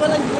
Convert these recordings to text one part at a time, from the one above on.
Walang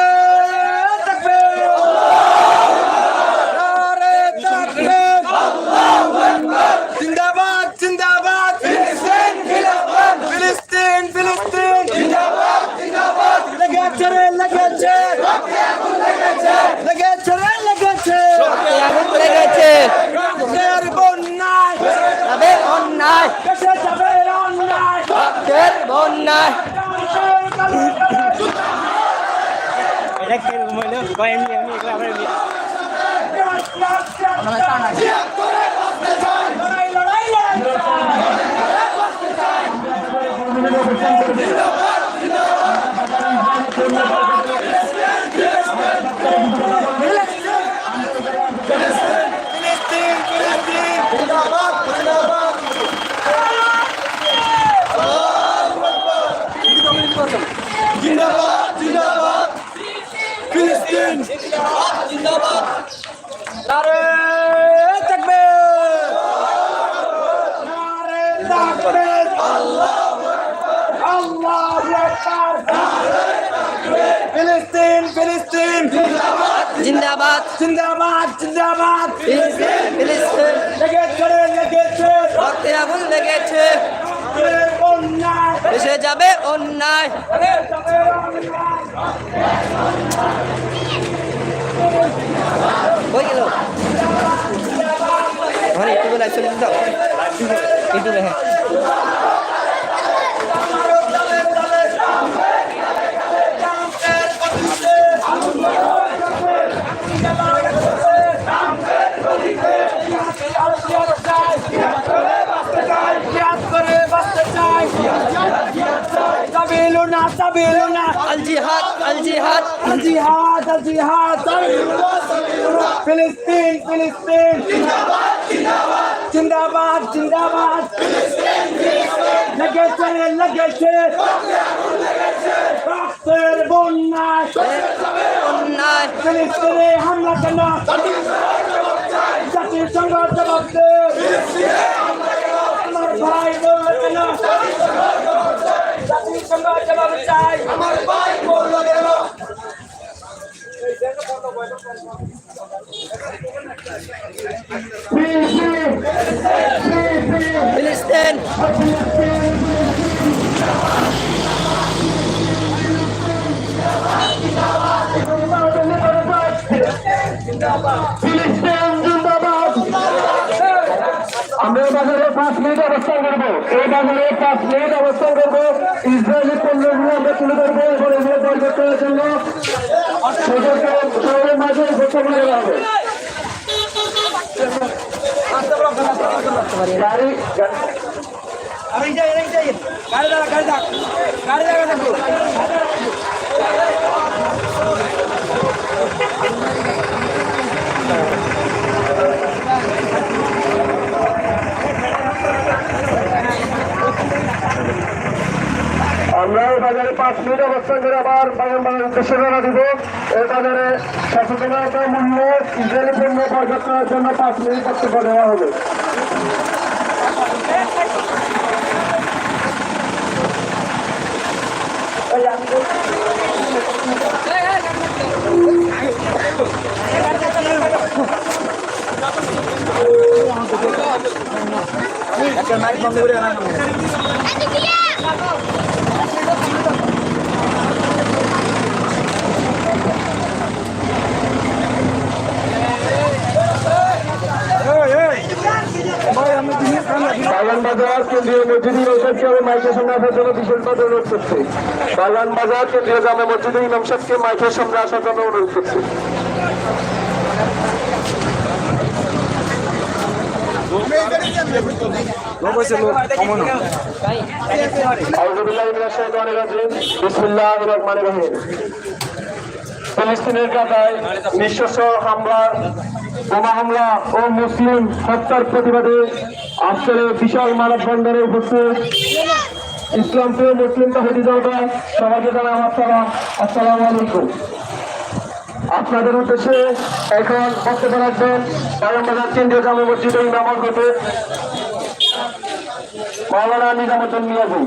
জিন্দাবাদ জিন্দাবাদ ফিলিস্তিন ফিলিস্তিন ফিলিস্তিন জিন্দাবাদ জিন্দাবাদ লেগেছে রে লেগেছে লেগেছে রে লেগেছে রক্তে আগুন লেগেছে রক্তের বন্যায় তবে অন্যায় দেশে যাবে অন্যায় রক্তের বন্যায় লড়াই লড়াই লড়াই ফিলিস্তিন ফিলিস্তিন জিন্দাবাদ জিন্দাবাদ জিন্দাবাদ জিন্দাবাদ ফিলিস্তিন জিন্দাবাদ নারে তাকবীর নারে তাকবীর আল্লাহু আকবার ফিলিস্তিন ফিলিস্তিন। জিন্দাবাদ। জিন্দাবাদ জিন্দাবাদ। ফিলিস্তিন। ফিলিস্তিন লেগেছে লেগেছে। রক্তে আগুন লেগেছে। দেশে যাবে অন্যায়। হয়ে গেল? আমার ইউটিউবে লাইভ চলে দাও ইউটিউবে হ্যাঁ আল জিহাদ। আল জিহাদ আল জিহাদ ফিলিস্তিন ফিলিস্তিন। জিন্দাবাদ জিন্দাবাদ। জিন্দাবাদ জিন্দাবাদ ফিলিস্তিন ফিলিস্তিন লেগেছে লেগেছে। রক্তের বন্যায়। অন্যায় ফিলিস্তিনে হামলা কেন জাতির সঙ্গ জবাব দে। আমার ভাই বলবে কেন জাতির সঙ্গ জবাব চাই। আমার ফিলিস্তিন আমরা এই বাজারে পাঁচ মিনিট অবস্থান করব এই বাজারে পাঁচ মিনিট অবস্থান করব ইসরায়েলি পণ্যগুলো আমরা তুলে ধরবো এবং এগুলো বয়কট করার জন্য সেদেরকে শহরের মাঝে উপস্থাপন করা হবে மாதிரி. বাজারে পাঁচ মিনিট অবস্থান করে আবার বাগান বাগানবাগান উদ্দেশ্যে রওনা দিব। এই বাজারে সচেতনতা, মূল্য ইসরায়েলি পণ্য পর্যাপ্ত করার জন্য পাঁচ মিনিট বক্তব্য দেওয়া হবে। মাইক বন্ধ করে বাজার কেন্দ্রীয় মসজিদ ইমামসাদকে আমি মাইকের সামনে আসার জন্য বিশেষভাবে অনুরোধ করছি। বাগান বাজার কেন্দ্রীয় জামে মসজিদ ইমামসাদকে মাইকের সামনে আসার জন্য অনুরোধ করছি। লোক হয়েছে লোক কমন আউযুবিল্লাহি মিনাশ শাইতানির রাজিম বিসমিল্লাহির রহমানির রহিম। ফিলিস্তিনের গাজায় নিঃশস্য হামলা বোমা হামলা ও মুসলিম হত্যার প্রতিবাদে এই বিশাল মানববন্ধনে উপস্থিত ইসলাম প্রিয় মুসলিম তাহিদি জনতা সবাইকে জানাই আমার সালাম আসসালামু আলাইকুম। আপনাদের উদ্দেশ্যে এখন বক্তব্য রাখবেন বাজার কেন্দ্রীয় জামে মসজিদে ইমাম হতে মাওলানা নিজামুদ্দিন মিয়াজি।